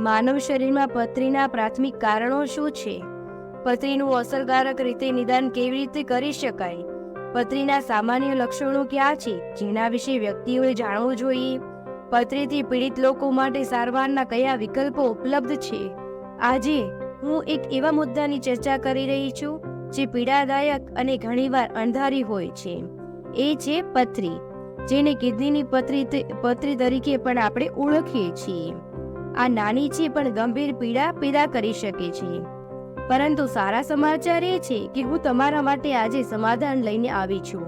માનવ શરીરમાં પથરીના પ્રાથમિક કારણો શું છે? પથરીનું અસરકારક રીતે નિદાન કેવી રીતે કરી શકાય? પથરીના સામાન્ય લક્ષણો ક્યાં છે? જેના વિશે વ્યક્તિઓએ જાણવું જોઈએ. પથરીથી પીડિત લોકો માટે સારવારના કયા વિકલ્પો ઉપલબ્ધ છે? આજે હું એક એવા મુદ્દાની ચર્ચા કરી રહી છું, જે પીડાદાયક અને ઘણીવાર અણધારી હોય છે. એ છે પથરી, જેને કિડનીની પથરી પથરી તરીકે પણ આપણે ઓળખીએ છીએ. આ નાની છે પણ ગંભીર પીડા પેદા કરી શકે છે. પરંતુ સારા સમાચાર એ છે કે હું તમારા માટે આજે સમાધાન લઈને આવી છું.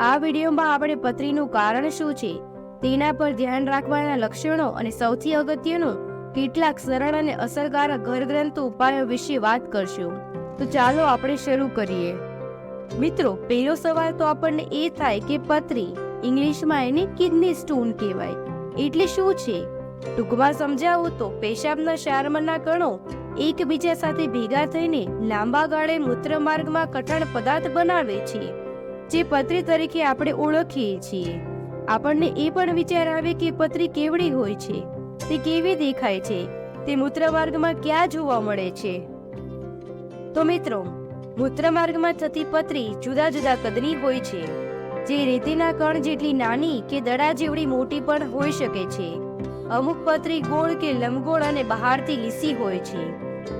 આ વિડીયોમાં આપણે પથરીનું કારણ શું છે? તેના પર ધ્યાન રાખવાના લક્ષણો અને સૌથી અગત્યનું, કેટલાક સરળ અને અસરકારક ઘરગ્રંથ ઉપાયો વિશે વાત કરશું. તો ચાલો આપણે શરૂ કરીએ. મિત્રો, પહેલો સવાલ તો આપણને એ થાય કે પથરી, ઇંગ્લિશમાં એને કિડની સ્ટોન કહેવાય. એટલે શું છે? ટૂંકમાં સમજાવું તો પેશાબના ક્ષારમાંના કણો એકબીજા સાથે ભેગા થઈને લાંબા ગાળે મૂત્રમાર્ગમાં કઠણ પદાર્થ બનાવે છે, જે પથરી તરીકે આપણે ઓળખીએ છીએ. આપણને એ પણ વિચાર આવે કે પથરી કેવડી હોય છે, તે કેવી દેખાય છે, તે મૂત્રમાર્ગમાં ક્યાં જોવા મળે છે. તો મિત્રો, મૂત્રમાર્ગમાં થતી પથરી જુદા જુદા કદની હોય છે, જે રેતીના કણ જેટલી નાની કે દડા જેવડી મોટી પણ હોઈ શકે છે. અમુક પતરી ગોળ કે લંબગોળ અને બહારથી લીસી હોય છે.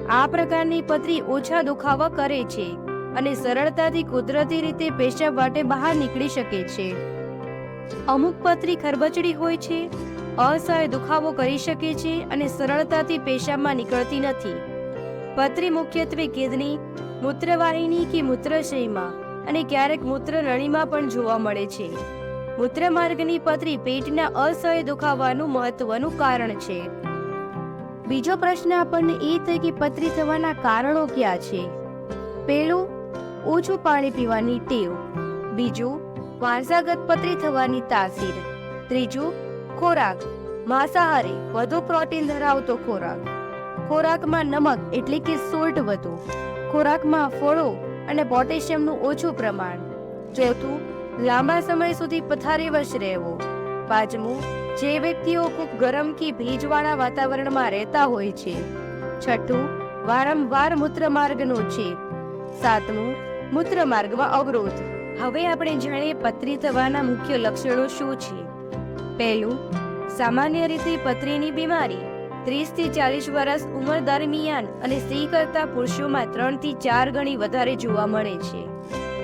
આ પ્રકારની પતરી ઓછા દુખાવા કરે છે અને સરળતાથી કુદરતી રીતે પેશાબ વાટે બહાર નીકળી શકે છે. અમુક પતરી ખરબચડી હોય છે, અસહ્ય દુખાવો કરી શકે છે અને સરળતાથી પેશાબમાં નીકળતી નથી. પતરી મુખ્યત્વે કિડની મૂત્રવાહિની કે મૂત્રાશયમાં અને ક્યારેક મૂત્રનળીમાં પણ જોવા મળે છે. મૂત્રમાર્ગની પથરી પેટના અસહ્ય દુખાવાનું મહત્વનું કારણ છે. બીજો પ્રશ્ન આપણને એ થાય કે પથરી થવાના કારણો ક્યાં છે? પહેલું, ઓછું પાણી પીવાની ટેવ. બીજું, વારસાગત પથરી થવાની તાસીર. ત્રીજું, ખોરાક. માંસાહારી, વધુ પ્રોટીન ધરાવતો ખોરાક. ખોરાકમાં નમક એટલે કે સોલ્ટ વધુ. ખોરાકમાં ફળો અને પોટેશિયમનું ઓછું પ્રમાણ. ચોથું લાંબા સમય સુધી પથારીવશ રહેવો. પાંચમું, જે વ્યક્તિઓ ખૂબ ગરમ કે ભેજવાળા વાતાવરણમાં રહેતા હોય છે. છઠ્ઠું, વારંવાર મૂત્રમાર્ગનો છે. સાતમું, મૂત્રમાર્ગમાં અવરોધ. હવે આપણે જાણીએ પથરી થવાના મુખ્ય લક્ષણો શું છે. પહેલું, સામાન્ય રીતે પથરીની બીમારી. ત્રીસથી ચાલીસ વર્ષ ઉંમર દરમિયાન અને સ્ત્રી કરતા પુરુષોમાં ત્રણથી ચાર ગણી વધારે જોવા મળે છે.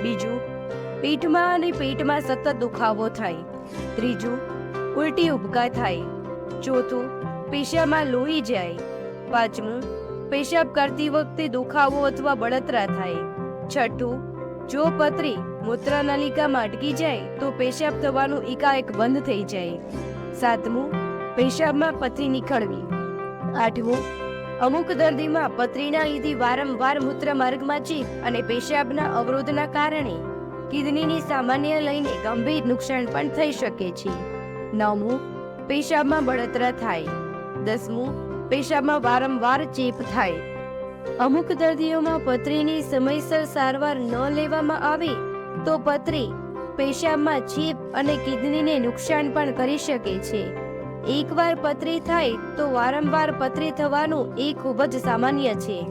બીજું પીઠમાં અને પેટમાં સતત દુખાવો થાય. ત્રીજું, ઉલટી ઉબકા થાય. ચોથું પેશાબમાં લોહી જાય. પાંચમું, પેશાબ કરતી વખતે દુખાવો અથવા બળતરા થાય. છઠ્ઠું, જો પથરી મૂત્રનલિકામાં અટકી જાય, તો પેશાબ થવાનું એકાએક બંધ થઈ જાય. સાતમું, પેશાબમાં પથરી નીકળવી. આઠમું, અમુક દર્દીમાં પથરીના લીધે વારંવાર મૂત્રમાર્ગમાં ચીપ અને પેશાબના અવરોધના કારણે કિડનીની સામાન્ય લઈને ગંભીર નુકસાન પણ થઈ શકે છે. નવમું, પેશાબમાં બળતરા થાય. દસમું, પેશાબમાં વારંવાર ચેપ થાય. અમુક દર્દીઓમાં પથરીની સમયસર સારવાર ન લેવામાં આવે તો પથરી પેશાબમાં ચેપ અને કિડનીને નુકસાન પણ કરી શકે છે. એકવાર પથરી થાય તો વારંવાર પથરી થવાનું એ ખૂબ જ સામાન્ય છે.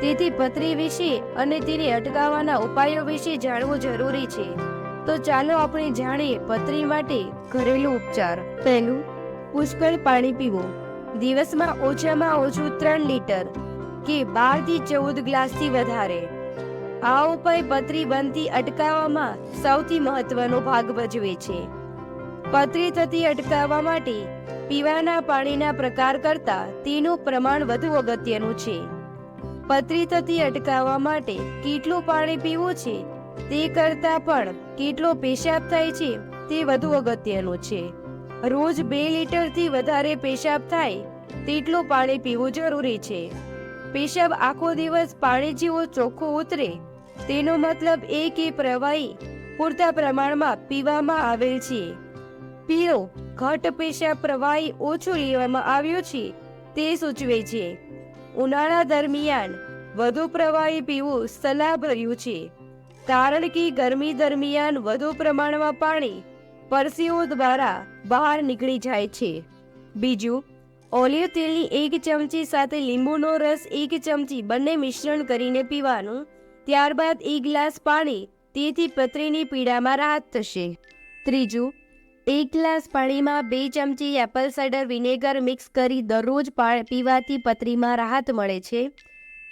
તેથી ભત્રી વિશે અને તેને અટકાવવાના ઉપાયો વિશે જાણવું જરૂરી છે. તો ચાલો આપણે જાણીએ ભત્રી માટે ઘરેલું ઉપચાર. પહેલું, પુષ્કળ પાણી પીવું. દિવસમાં ઓછામાં ઓછું ત્રણ લીટર કે બારથી ચૌદ ગ્લાસથી વધારે. આ ઉપાય પથરી બનતી અટકાવવામાં સૌથી મહત્વનો ભાગ ભજવે છે. પથરી થતી અટકાવવા માટે પીવાના પાણીના પ્રકાર કરતા તેનું પ્રમાણ વધુ અગત્યનું છે. પથરી થતી અટકાવવા માટે કેટલું પાણી પીવું છે તે કરતાં પણ કેટલો પેશાબ થાય છે તે વધુ અગત્યનું છે. રોજ બે લીટરથી વધારે પેશાબ થાય તેટલું પાણી પીવું જરૂરી છે. પેશાબ આખો દિવસ પાણી જેવો ચોખ્ખો ઉતરે તેનો મતલબ એ કે પ્રવાહી પૂરતા પ્રમાણમાં પીવામાં આવેલ છે. પીળો ઘટ પેશાબ પ્રવાહી ઓછો લેવામાં આવ્યો છે તે સૂચવે છે. ઉનાળા દરમિયાન વધુ પ્રવાહી પીવું સલાહભર્યું છે. કારણ કે ગરમી દરમિયાન વધુ પ્રમાણમાં પાણી પરસીઓ દ્વારા બહાર નીકળી જાય છે. બીજું, ઓલિવ તેલની એક ચમચી સાથે લીંબુનો રસ એક ચમચી બંને મિશ્રણ કરીને પીવાનું, ત્યારબાદ એક ગ્લાસ પાણી તેથી પથરીની પીડામાં રાહત થશે. ત્રીજું એક ગ્લાસ પાણીમાં બે ચમચી એપલ સાઇડર વિનેગર મિક્સ કરી દરરોજ પીવાથી પથરીમાં રાહત મળે છે.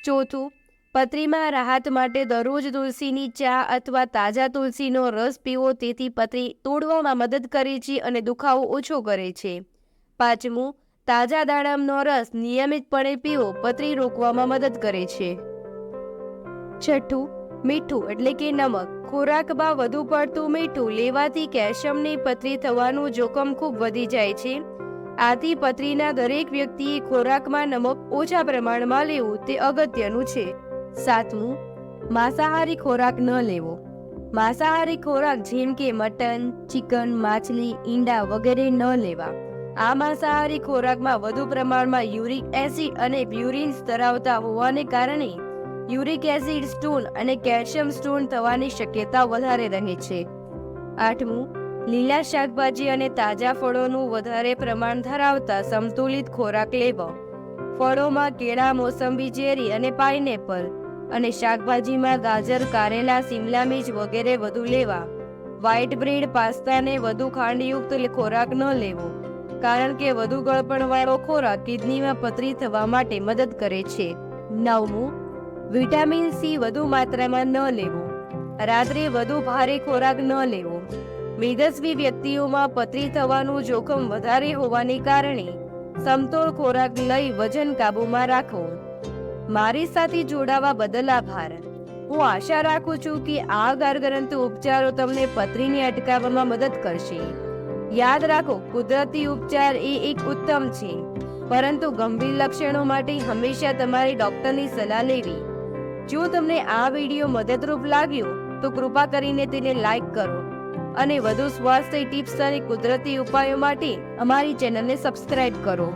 ચોથું, પથરીમાં રાહત માટે દરરોજ તુલસીની ચા અથવા તાજા તુલસીનો રસ પીવો, તેથી પથરી તોડવામાં મદદ કરે છે અને દુખાવો ઓછો કરે છે. પાંચમું, તાજા દાડમનો રસ નિયમિતપણે પીવો, પથરી રોકવામાં મદદ કરે છે. છઠ્ઠું, મીઠું એટલે કે નમક. ખોરાકમાં વધુ પડતું મીઠું લેવાથી કેલ્શિયમની પથરી થવાનું જોખમ ખૂબ વધી જાય છે. આથી પથરીના દરેક વ્યક્તિએ ખોરાકમાં નમક ઓછા પ્રમાણમાં લેવું તે અગત્યનું છે. સાતમું, માંસાહારી ખોરાક ન લેવો. માંસાહારી ખોરાક જેમ કે મટન, ચિકન, માછલી, ઈંડા વગેરે ન લેવા. આ માંસાહારી ખોરાકમાં વધુ પ્રમાણમાં યુરિક એસિડ અને બ્યુરિન્સ ધરાવતા હોવાને કારણે યુરિક એસિડ સ્ટોન અને કેલ્શિયમ સ્ટોન થવાની શક્યતા વધારે રહે છે. આઠમું, લીલા શાકભાજી અને તાજા ફળોનું વધારે પ્રમાણ ધરાવતા સંતુલિત ખોરાક લેવો. ફળોમાં કેળા, મોસંબી ચેરી અને પાઇનેપલ અને શાકભાજીમાં ગાજર, કારેલા, સિમલા મિર્ચ વગેરે વધુ લેવા. વ્હાઇટ બ્રેડ પાસ્તાને વધુ ખાંડયુક્ત ખોરાક ન લેવો, કારણ કે વધુ ગળપણવાળો ખોરાક કિડનીમાં પથરી થવા માટે મદદ કરે છે. નવમું વિટામિન સી વધુ માત્રામાં ન લેવો. રાત્રે વધુ ભારે ખોરાક ન લેવો. મેદસ્વી વ્યક્તિઓમાં પથરી થવાનું જોખમ વધારે હોવાને કારણે સમતોલ ખોરાક લઈ વજન કાબૂમાં રાખો. મારી સાથે જોડાવા બદલ આભાર. હું આશા રાખું છું કે આ ગારગરંતુ ઉપચારો તમને પથરીને અટકાવવામાં મદદ કરશે. યાદ રાખો, કુદરતી ઉપચાર એ એક ઉત્તમ છે. પરંતુ ગંભીર લક્ષણો માટે હંમેશા તમારી ડોક્ટરની સલાહ લેવી. જો તમને આ વીડિયો મદદરૂપ લાગ્યો, તો કૃપા કરીને તેને લાઈક કરો અને વધુ સ્વાસ્થ્ય ટિપ્સ અને કુદરતી ઉપાયો માટે અમારી ચેનલને સબસ્ક્રાઇબ કરો.